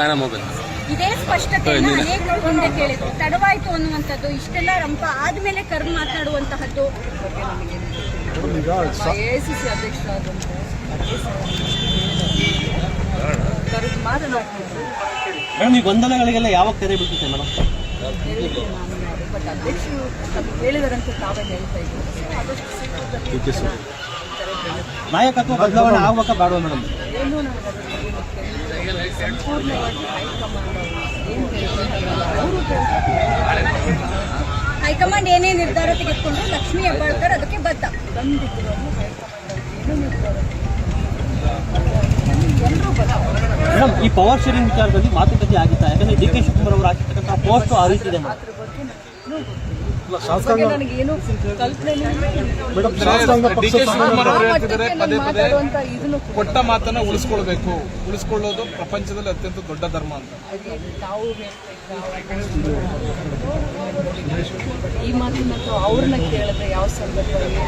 ಕಾರಣ ಮೊಬೈಲ್ ಇದೇ ಸ್ಪಷ್ಟತೆ ಅನೇಕರು ಮುಂದೆ ಕೇಳಿದ್ರು. ತಡವಾಯ್ತು ಅನ್ನುವಂಥದ್ದು ಇಷ್ಟೆಲ್ಲ ರಂಪ ಆದ್ಮೇಲೆ ಕರ್ ಮಾತನಾಡುವಂತಹದ್ದು ಈಗ ಸ- ಎಐಸಿಸಿ ಅಧ್ಯಕ್ಷರಾದಂಥ ಕರೆದು ಮಾತನಾಡ್ತಿದ್ರು ಮೇಡಮ್ ಈ ಗೊಂದಲಗಳಿಗೆಲ್ಲ ಯಾವಾಗ ಕರೆ ಬಿಡ್ತೀವಿ ಮೇಡಮ್? ಬಟ್ ಅಧ್ಯಕ್ಷರು. ಹೇಳಿದಾರಂತ ತಾವೇ ಹೇಳ್ತಾ ಆದಷ್ಟು ನಾಯಕತ್ವ ಬದಲಾವಣೆ ಆಗ್ಬೇಕಾ ಬೇಡವಾ ಮೇಡಮ್. ಏನೂ. ಹೈಕಮಾಂಡ್ ಏನು ಅವರು ಏನೇ ನಿರ್ಧಾರ ತೆಗೆದುಕೊಂಡ್ರು? ಲಕ್ಷ್ಮೀ ಹೆಬ್ಬಾಳ್ಕರ್ ಅದಕ್ಕೆ ಬದ್ಧ. ಮೇಡಮ್, ಈ ಪವರ್ ಶೇರಿಂಗ್ ವಿಚಾರದಲ್ಲಿ ಮಾತುಕತೆ ಆಗಿತ್ತಾ? ಯಾಕಂದ್ರೆ ಡಿ ಕೆ ಶಿವಕುಮಾರ್ ಅವರು ಹಾಕಿರ್ತಕ್ಕಂಥ ಪೋಸ್ಟ್ ಆರಿಸಿದೆ ಇದೆ ನನಗೇನು ಕಲ್ಪನೆ ಮೇಡಮ್ ಶಾಸಕಾಂಗ ಪಕ್ಷ ಡಿ ಕೆ ಶಿವಕುಮಾರ್ ಅವರು ಹೇಳ್ತಿದ್ದಾರೆ ಪದೇ ಪದೇ ಇದನ್ನು ಕೂಡ ಕೊಟ್ಟ ಮಾತನ್ನ ಉಳಿಸ್ಕೊಳ್ಬೇಕು. ಉಳಿಸ್ಕೊಳ್ಳೋದು ಪ್ರಪಂಚದಲ್ಲಿ ಅತ್ಯಂತ ದೊಡ್ಡ ಧರ್ಮ ಅಂತ. ಈ ಮಾತನ್ನ ಅವ್ರನ್ನ ಕೇಳಿದ್ರೆ ಯಾವ ಸಂದರ್ಭದಲ್ಲಿ